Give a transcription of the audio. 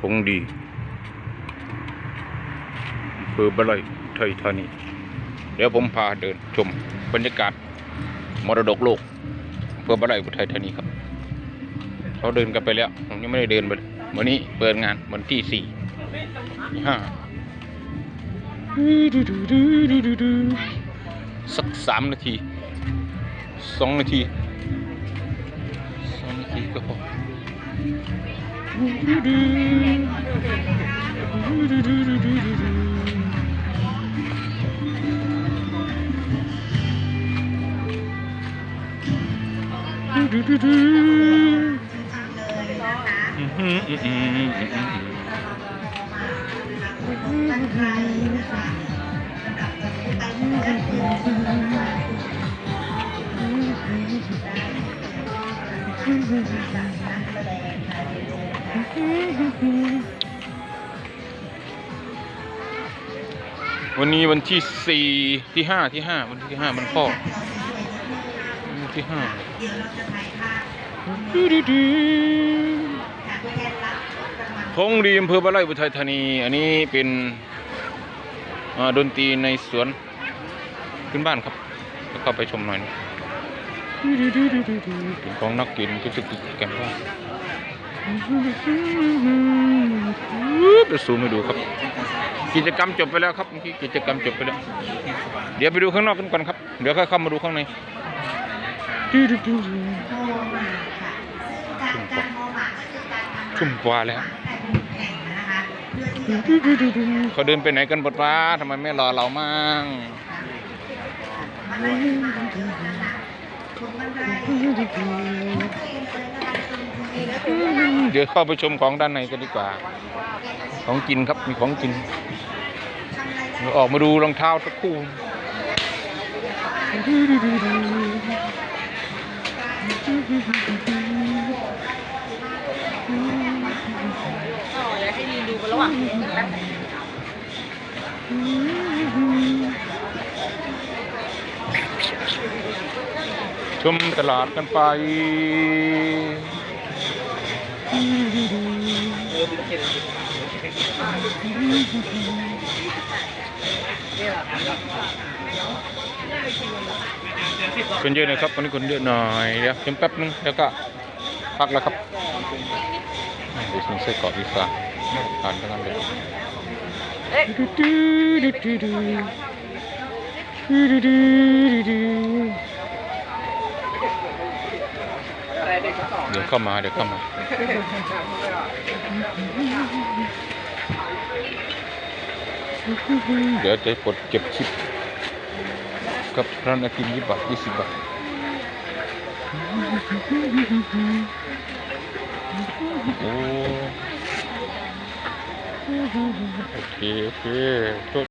คงดีอำเภอบ้านไร่ไทยธานี เดี๋ยวผมพาเดินชมบรรยากาศมรดกโลกอำเภอบ้านไร่อุทัยธานีครับเขาเดินกันไปแล้วผมยังไม่ได้เดินไปเลยวันนี้เปิดงานวันที่สี่ห้าสักสามนาทีสองนาทีสองนาทีก็พอ ดูดูดูอืมอืมอืมอืมอืมอืม วันนี้วันที่สี่ที่ห้าที่ห้าวันที่ห้ามันพ่อวันที่ห้าทงดีอำเภอบ้านไร่อุทัยธานี อันนี้เป็นดนตรีในสวนขึ้นบ้านครับ แล้วก็ไปชมหน่อยนะเป็นของนักกินก็จะกินกันว่า ไปซูมให้ดูครับ กิจกรรมจบไปแล้วครับเมื่อกี้กิจกรรมจบไปแล้ว เดี๋ยวไปดูข้างนอกกันก่อนครับ เดี๋ยวค่อยเข้ามาดูข้างในชุ่มกว่าแล้วเขาเดินไปไหนกันบดว่าทำไมไม่รอเรามั่ง เดี๋ยวเข้าไปชมของด้านในกันดีกว่า ของกินครับมีของกินเดี๋ยวออกมาดูรองเท้าสักคู่อ๋อเดี๋ยวให้ยืนดูกันระหว่างแป๊บนึงชมตลาดกันไป คนเยอะนะครับวันนี้คนเยอะหน่อยเดี๋ยวเพียงแป๊บนึงแล้วก็พักแล้วครับเดี๋ยวชิมไส้กรอกอีสานทานกันเลยเอ๊ะ เดี๋ยวเข้ามาเดี๋ยวเข้ามาเดี๋ยวจะกดเก็บชิปกับร้านไอติมยี่บบาทยี่สิบบาทโอ้โอเคโอเค